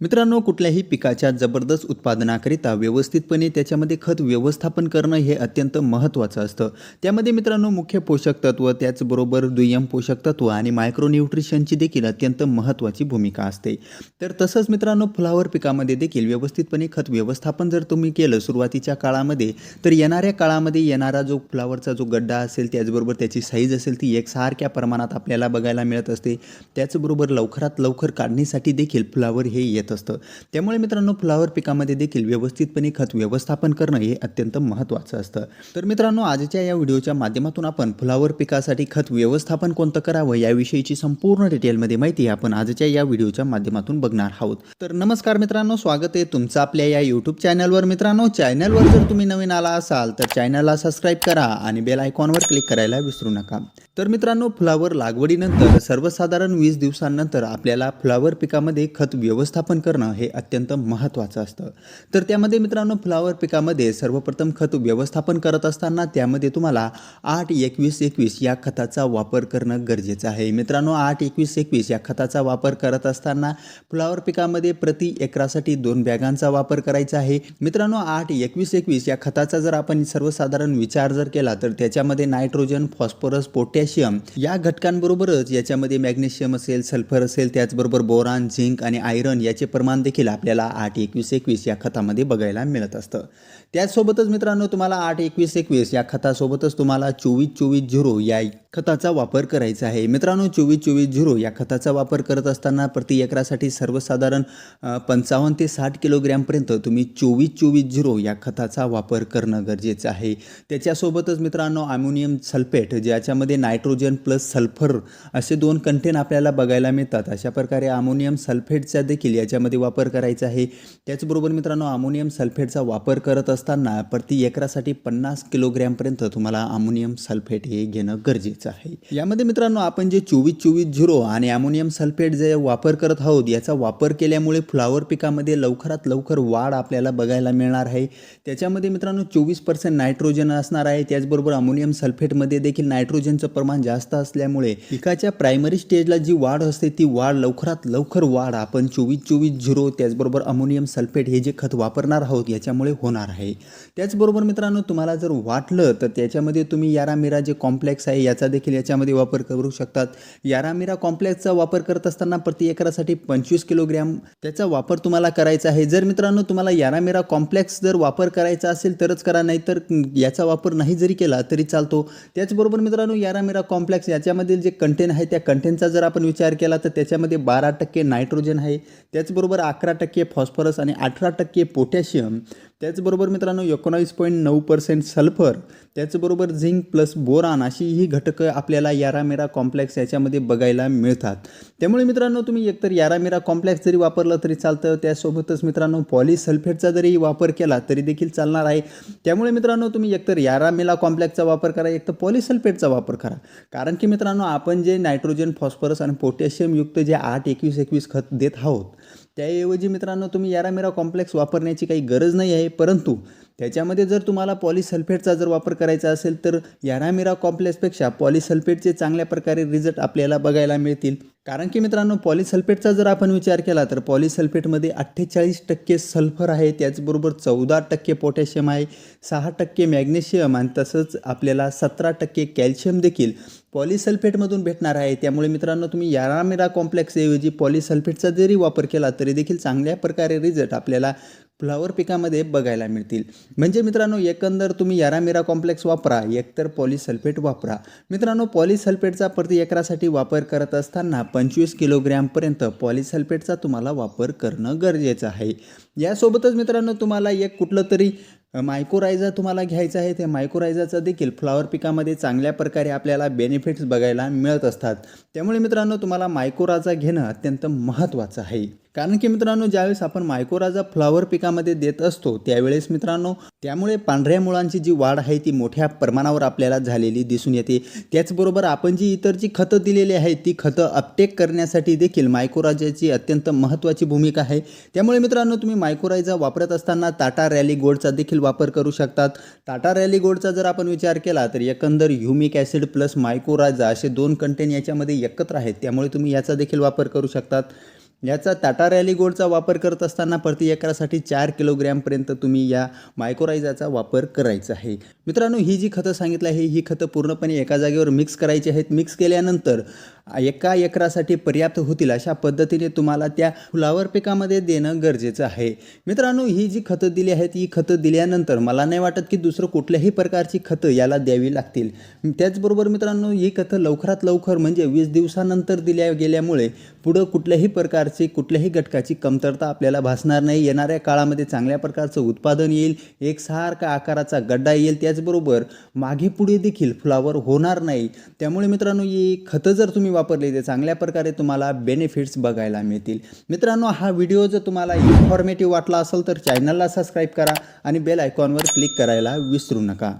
मित्रांनो कुठल्याही पिकाच्या जबरदस्त उत्पादनाकरिता व्यवस्थितपणे त्याच्यामध्ये खत व्यवस्थापन करणं हे अत्यंत महत्त्वाचं असतं. त्यामध्ये मित्रांनो मुख्य पोषक तत्व त्याचबरोबर दुय्यम पोषक तत्व आणि मायक्रोन्यूट्रिशनची देखील अत्यंत महत्त्वाची भूमिका असते. तर तसंच मित्रांनो फुलावर पिकामध्ये देखील व्यवस्थितपणे खत व्यवस्थापन जर तुम्ही केलं सुरुवातीच्या काळामध्ये तर येणाऱ्या काळामध्ये येणारा जो फुलावरचा जो गड्डा असेल त्याचबरोबर त्याची साईज असेल ती एकसारख्या प्रमाणात आपल्याला बघायला मिळत असते. त्याचबरोबर लवकरात लवकर काढणीसाठी देखील फुलावर हे येत असतं. त्यामुळे मित्रांनो फुलावर पिकामध्ये देखील व्यवस्थितपणे खत व्यवस्थापन करणं हे अत्यंत महत्त्वाचं असतं. तर मित्रांनो आजच्या या व्हिडिओच्या माध्यमातून आपण फुलावर पिकासाठी खत व्यवस्थापन कोणतं करावं याविषयीची संपूर्ण डिटेलमध्ये माहिती आपण आजच्या या व्हिडिओच्या माध्यमातून बघणार आहोत. तर नमस्कार मित्रांनो स्वागत आहे तुमचं आपल्या या यूट्यूब चॅनलवर. मित्रांनो चॅनलवर जर तुम्ही नवीन आला असाल तर चॅनलला सबस्क्राईब करा आणि बेल आयकॉनवर क्लिक करायला विसरू नका. तर मित्रांनो फुलावर लागवडीनंतर सर्वसाधारण वीस दिवसांनंतर आपल्याला फुलावर पिकामध्ये खत व्यवस्थापन करणं हे अत्यंत महत्त्वाचं असतं. तर त्यामध्ये मित्रांनो फुलावर पिकामध्ये सर्वप्रथम खत व्यवस्थापन करत असताना त्यामध्ये तुम्हाला आठ एकवीस एकवीस या खताचा वापर करणं गरजेचं आहे. मित्रांनो आठ एकवीस एकवीस या खताचा वापर करत असताना फुलावर पिकामध्ये प्रति एकरासाठी दोन बॅगांचा वापर करायचा आहे. मित्रांनो आठ एकवीस एकवीस या खताचा जर आपण सर्वसाधारण विचार जर केला तर त्याच्यामध्ये नायट्रोजन फॉस्फरस पोटॅश पोटॅशियम या घटकांबरोबरच याच्यामध्ये मॅग्नेशियम असेल सल्फर असेल त्याचबरोबर बोरान झिंक आणि आयरन याचे प्रमाण देखील आपल्याला आठ एकवीस एकवीस या खतामध्ये बघायला मिळत असतं. त्याचसोबतच मित्रांनो तुम्हाला आठ एकवीस एकवीस या खतासोबतच तुम्हाला चोवीस चोवीस झिरो या खताचा वापर करायचा आहे. मित्रांनो चोवीस चोवीस झिरो या खताचा वापर करत असताना प्रति एकरासाठी सर्वसाधारण पंचावन्न ते साठ किलोग्रॅमपर्यंत तुम्ही चोवीस चोवीस झिरो या खताचा वापर करणं गरजेचं आहे. त्याच्यासोबतच मित्रांनो अमोनियम सल्फेट ज्याच्यामध्ये नायट्रोजन प्लस सल्फर असे दोन कंटेन आपल्याला बघायला मिळतात. अशा प्रकारे अमोनियम सल्फेटचा देखील याच्यामध्ये वापर करायचा आहे. त्याचबरोबर मित्रांनो अमोनियम सल्फेटचा वापर करत असताना प्रति एकरासाठी पन्नास किलोग्रॅमपर्यंत तुम्हाला अमोनियम सल्फेट हे घेणं गरजेचं आहे. यामध्ये मित्रांनो आपण जे चोवीस चोवीस झिरो आणि अमोनियम सल्फेट जे वापर करत आहोत याचा वापर केल्यामुळे फ्लावर पिकामध्ये लवकरात लवकर वाढ आपल्याला बघायला मिळणार आहे. त्याच्यामध्ये मित्रांनो चोवीस पर्सेंट नायट्रोजन असणार आहे. त्याचबरोबर अमोनियम सल्फेटमध्ये देखील नायट्रोजनचं प्रमाण जास्त असल्यामुळे पिकाच्या प्रायमरी स्टेजला जी वाढ असते ती वाढ लवकरात लवकर वाढ आपण चोवीस चोवीस झिरो त्याचबरोबर अमोनियम सल्फेट हे जे खत वापरणार आहोत याच्यामुळे होणार आहे. त्याचबरोबर मित्रांनो तुम्हाला जर वाटलं तर त्याच्यामध्ये तुम्ही यारामिरा जे कॉम्प्लेक्स आहे याचा देखील याच्यामध्ये वापर करू शकतात. यारामिरा कॉम्प्लेक्सचा वापर करत असताना प्रति एकरासाठी पंचवीस किलोग्रॅम त्याचा वापर तुम्हाला करायचा आहे. जर मित्रांनो तुम्हाला यारामिरा कॉम्प्लेक्स जर वापर करायचा असेल तरच करा नाहीतर याचा वापर नाही जरी केला तरी चालतो. त्याचबरोबर मित्रांनो यारामिरा कॉम्प्लेक्स याच्यामधील जे कंटेन आहे त्या कंटेनचा जर आपण विचार केला तर त्याच्यामध्ये बारा टक्के नायट्रोजन आहे. त्याचबरोबर अकरा टक्के फॉस्फरस आणि अठरा टक्के पोटॅशियम. त्याचबरोबर मित्रांनो एकोणावीस पॉईंट नऊ पर्सेंट सल्फर त्याचबरोबर झिंक प्लस बोरान अशी ही घटकं आपल्याला यारामेरा कॉम्प्लेक्स याच्यामध्ये बघायला मिळतात. त्यामुळे मित्रांनो तुम्ही एकतर यारामेरा कॉम्प्लेक्स जरी वापरलं तरी चालतं. त्यासोबतच मित्रांनो पॉलिसल्फेटचा जरी वापर केला तरी देखील चालणार आहे. त्यामुळे मित्रांनो तुम्ही एकतर यारामेला कॉम्प्लेक्सचा वापर करा एक तर पॉलिसल्फेटचा वापर करा. कारण की मित्रांनो आपण जे नायट्रोजन फॉस्फरस आणि पोटॅशियमयुक्त जे आठ एकवीस एकवीस खत देत आहोत त्याऐवजी मित्रांनो तुम्ही यारामेरा कॉम्प्लेक्स वापरण्याची काही गरज नाही आहे परंतु त्याच्यामध्ये जर तुम्हाला पॉलिसल्फेटचा जर वापर करायचा असेल तर यारामेरा कॉम्प्लेक्सपेक्षा पॉलिसल्फेटचे चांगल्या प्रकारे रिझल्ट आपल्याला बघायला मिळतील. कारण की मित्रांनो पॉलिसल्फेटचा जर आपण विचार केला तर पॉलिसल्फेटमध्ये अठ्ठेचाळीस टक्के सल्फर आहे. त्याचबरोबर चौदा टक्के पोटॅशियम आहे सहा टक्के मॅग्नेशियम आणि तसंच आपल्याला सतरा टक्के कॅल्शियम देखील पॉलिसल्फेटमधून भेटणार आहे. त्यामुळे मित्रांनो तुम्ही यारामिरा कॉम्प्लेक्सऐवजी पॉलिसल्फेटचा जरी वापर केला तरी देखील चांगल्या प्रकारे रिझल्ट आपल्याला फ्लावर पिकामध्ये बघायला मिळतील. म्हणजे मित्रांनो एकंदर तुम्ही यारामिरा कॉम्प्लेक्स वापरा एकतर पॉलिसल्फेट वापरा. मित्रांनो पॉलिसल्फेटचा प्रति एकरासाठी वापर करत असताना पंचवीस किलोग्रॅमपर्यंत पॉलिसल्फेटचा तुम्हाला वापर करणं गरजेचं आहे. यासोबतच मित्रांनो तुम्हाला एक कुठलं तरी मायकोरायझा तुम्हाला घ्यायचा आहे. ते मायकोरायझाचा देखील फ्लावर पिकामध्ये चांगल्या प्रकारे आपल्याला बेनिफिट्स बघायला मिळत असतात. त्यामुळे मित्रांनो तुम्हाला मायकोराजा घेणं अत्यंत महत्त्वाचं आहे. कारण की मित्रांनो ज्यावेळेस आपण मायकोराजा फ्लॉवर पिकामध्ये देत असतो त्यावेळेस मित्रांनो त्यामुळे पांढऱ्या मुळांची जी वाढ आहे ती मोठ्या प्रमाणावर आपल्याला झालेली दिसून येते. त्याचबरोबर आपण जी इतर जी खतं दिलेली आहेत ती खतं अपटेक करण्यासाठी देखील मायकोराजाची अत्यंत महत्त्वाची भूमिका आहे. त्यामुळे मित्रांनो तुम्ही मायकोरायझा वापरत असताना टाटा रॅली गोल्डचा देखील वापर करू शकतात. टाटा रॅली गोल्डचा जर आपण विचार केला तर एकंदर ह्युमिक ॲसिड प्लस मायकोरायझा असे दोन कंटेन याच्यामध्ये एकत्र आहेत त्यामुळे तुम्ही याचा देखील वापर करू शकतात. याचा टाटा रॅली गोल्डचा वापर करत असताना प्रति एकरासाठी चार किलोग्रॅमपर्यंत तुम्ही या मायक्रोरायझाचा वापर करायचा आहे. मित्रांनो ही जी खतं सांगितलं आहे ही खतं पूर्णपणे एका जागेवर मिक्स करायची आहेत. मिक्स केल्यानंतर एका एकरासाठी पर्याप्त होतील अशा पद्धतीने तुम्हाला त्या फुलावर पिकामध्ये देणं गरजेचं आहे. मित्रांनो ही जी खतं दिली आहेत ही खतं दिल्यानंतर मला नाही वाटत की दुसरं कुठल्याही प्रकारची खतं याला द्यावी लागतील. त्याचबरोबर मित्रांनो ही खतं लवकरात लवकर म्हणजे वीस दिवसानंतर दिल्या गेल्यामुळे पुढं कुठल्याही प्रकारची कुठल्याही घटकाची कमतरता आपल्याला भासणार नाही. येणाऱ्या काळामध्ये चांगल्या प्रकारचं उत्पादन येईल एकसारखा आकाराचा गड्डा येईल. त्याचबरोबर मागे पुढे देखील फुलावर होणार नाही. त्यामुळे मित्रांनो ही खतं जर तुम्ही वापरली ते चांगल्या प्रकारे तुम्हाला बेनिफिट्स बघायला मिळतील. मित्रांनो हा व्हिडिओ जर तुम्हाला इन्फॉर्मेटिव्ह वाटला असेल तर चॅनलला सबस्क्राईब करा आणि बेल आयकॉनवर क्लिक करायला विसरू नका.